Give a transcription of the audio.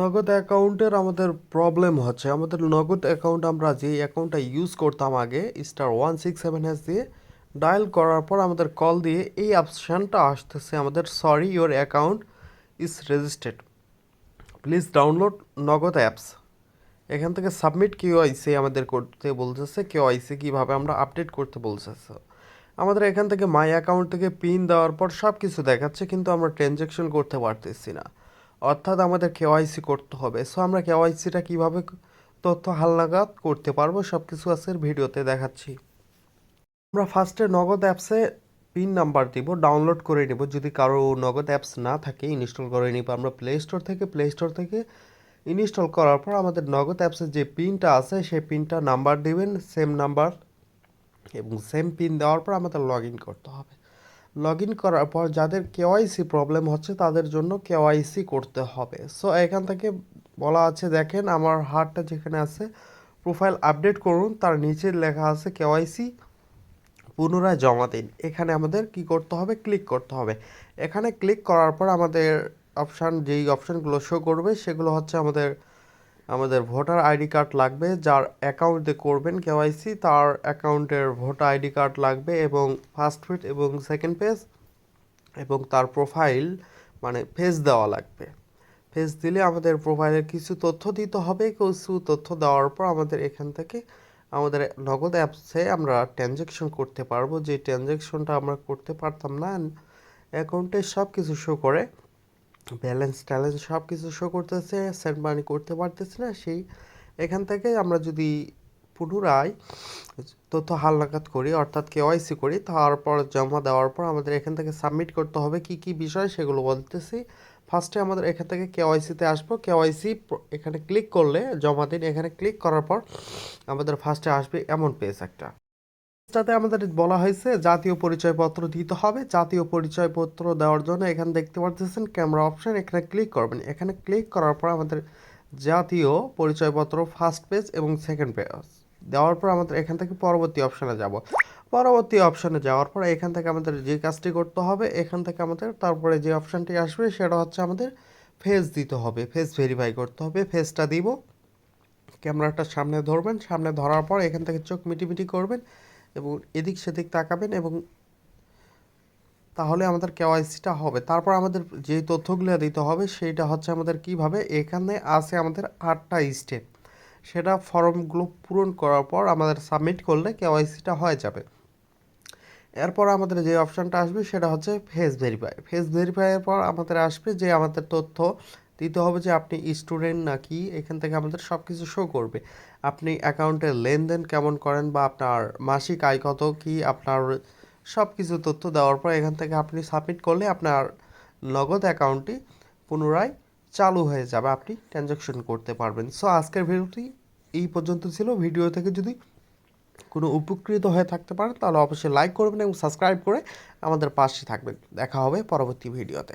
নগদ অ্যাকাউন্টের আমাদের প্রবলেম হচ্ছে। আমাদের নগদ অ্যাকাউন্ট আমরা যে অ্যাকাউন্টটা ইউজ করতাম আগে star one six seven hash দিয়ে ডায়াল করার পর আমাদের কল দিয়ে এই অপশানটা আসতেছে আমাদের sorry your account is registered please download Nagad apps এখান থেকে সাবমিট কেওয়াইসি আমাদের করতে বলতেছে। কেওয়াইসি কীভাবে আমরা আপডেট করতে বলতেছে। আমাদের এখান থেকে মাই অ্যাকাউন্ট থেকে পিন দেওয়ার পর সব কিছু দেখাচ্ছে, কিন্তু আমরা ট্রানজ্যাকশন করতে পারতেছি না। অর্থাৎ আমাদের কেওয়াইসি করতে হবে। সো আমরা কেওয়াইসিটা কীভাবে তথ্য হালনাগাদ করতে পারব সব কিছু আজকের ভিডিওতে দেখাচ্ছি। আমরা ফার্স্টে নগদ অ্যাপসে পিন নাম্বার দিব ডাউনলোড করে নেব। যদি কারও নগদ অ্যাপস না থাকে ইনস্টল করে নিব। আমরা প্লে স্টোর থেকে প্লে স্টোর থেকে ইনস্টল করার পর আমাদের নগদ অ্যাপসের যে পিনটা আছে, সেই পিনটা নাম্বার দিবেন সেম নাম্বার এবং সেম পিন দেওয়ার পর আমাদের লগ ইন করতে হবে। লগ ইন করার পর যাদের কেওয়াইসি প্রবলেম হচ্ছে তাদের জন্য কেওয়াইসি করতে হবে। সো এখান থেকে বলা আছে, দেখেন আমার হারটা যেখানে আছে প্রোফাইল আপডেট করুন, তার নিচে লেখা আছে কেওয়াইসি পুনরায় জমা দিন। এখানে আমাদের কি করতে হবে? ক্লিক করতে হবে। এখানে ক্লিক করার পর আমাদের অপশান যেই অপশানগুলো শো করবে, সেগুলো হচ্ছে আমাদের আমাদের ভোটার আইডি কার্ড লাগবে, যার অ্যাকাউন্টে করবেন কেওয়াইসি তার অ্যাকাউন্টের ভোটার আইডি কার্ড লাগবে এবং ফার্স্ট পেজ এবং সেকেন্ড পেজ এবং তার প্রোফাইল মানে ফেস দেওয়া লাগবে। ফেস দিলে আমাদের প্রোফাইলের কিছু তথ্য দিতে হবে, কিছু তথ্য দেওয়ার পর আমাদের এখান থেকে আমাদের নগদ অ্যাপসে আমরা ট্রানজ্যাকশন করতে পারব। যে ট্রানজ্যাকশনটা আমরা করতে পারতাম না অ্যাকাউন্টে সব কিছু শো করে ব্যালেন্স ট্যালেন্স সব কিছু শো করতেছে সেন্ড মানি করতে পারতেছে না, সেই এখান থেকে আমরা যদি পুনরায় তথ্য হালনাগাদ করি, অর্থাৎ কে কেওয়াইসি করি, তারপর জমা দেওয়ার পর আমাদের এখান থেকে সাবমিট করতে হবে কি কি বিষয় সেগুলো বলতেছি। ফার্স্টে আমাদের এখান থেকে কে কেওয়াইসিতে আসব কে কেওয়াইসি এখানে ক্লিক করলে, জমা দিন, এখানে ক্লিক করার পর আমাদের ফার্স্টে আসবে এমন পেজ একটা। পেজটাতে আমাদের বলা হয়েছে, জাতীয় পরিচয়পত্র দিতে হবে। জাতীয় পরিচয়পত্র দেওয়ার জন্য এখানে দেখতে পাচ্ছেন ক্যামেরা অপশন এখানে ক্লিক করবেন। এখানে ক্লিক করার পর আমাদের জাতীয় পরিচয়পত্র ফার্স্ট পেজ এবং সেকেন্ড পেজ দেওয়ার পর আমাদের এখান থেকে পরবর্তী অপশানে যাব। পরবর্তী অপশানে যাওয়ার পর এখান থেকে আমাদের যে কাজটি করতে হবে, এখান থেকে আমাদের তারপরে যে অপশানটি আসবে সেটা হচ্ছে আমাদের ফেস দিতে হবে ফেস ভেরিফাই করতে হবে ফেসটা দিব। ক্যামেরাটা সামনে ধরবেন, সামনে ধরার পর এখান থেকে চোখ মিটিমিটি করবেন। এবং এদিক সেদিক তাকাবেন এবং তাহলে আমাদের কেওয়াইসিটা হবে। তারপর আমাদের যে তথ্যগুলো দিতে হবে, সেইটা হচ্ছে আমাদের কীভাবে এখানে আছে আমাদের আটটা স্টেপ। সেটা ফর্মগুলো পূরণ করার পর আমাদের সাবমিট করলে কেওয়াইসিটা হয়ে যাবে। এরপর আমাদের যে অপশানটা আসবে, সেটা হচ্ছে ফেস ভেরিফাই। ফেস ভেরিফাইয়ের পর আমাদের আসবে যে আমাদের তথ্য দিতে হবে যে আপনি স্টুডেন্ট নাকি এখান থেকে আমাদের সব কিছু শো করবে। আপনি অ্যাকাউন্টের লেনদেন কেমন করেন বা আপনার মাসিক আয় কত কি আপনার সব কিছু তথ্য দেওয়ার পর এখান থেকে আপনি সাবমিট করলে আপনার নগদ অ্যাকাউন্টটি পুনরায় চালু হয়ে যাবে, আপনি ট্রানজ্যাকশন করতে পারবেন। সো আজকের ভিডিওটি এই পর্যন্ত ছিল। ভিডিও থেকে যদি কোনো উপকৃত হয়ে থাকতে পারেন, তাহলে অবশ্যই লাইক করবেন এবং সাবস্ক্রাইব করে আমাদের পাশে থাকবেন। দেখা হবে পরবর্তী ভিডিওতে।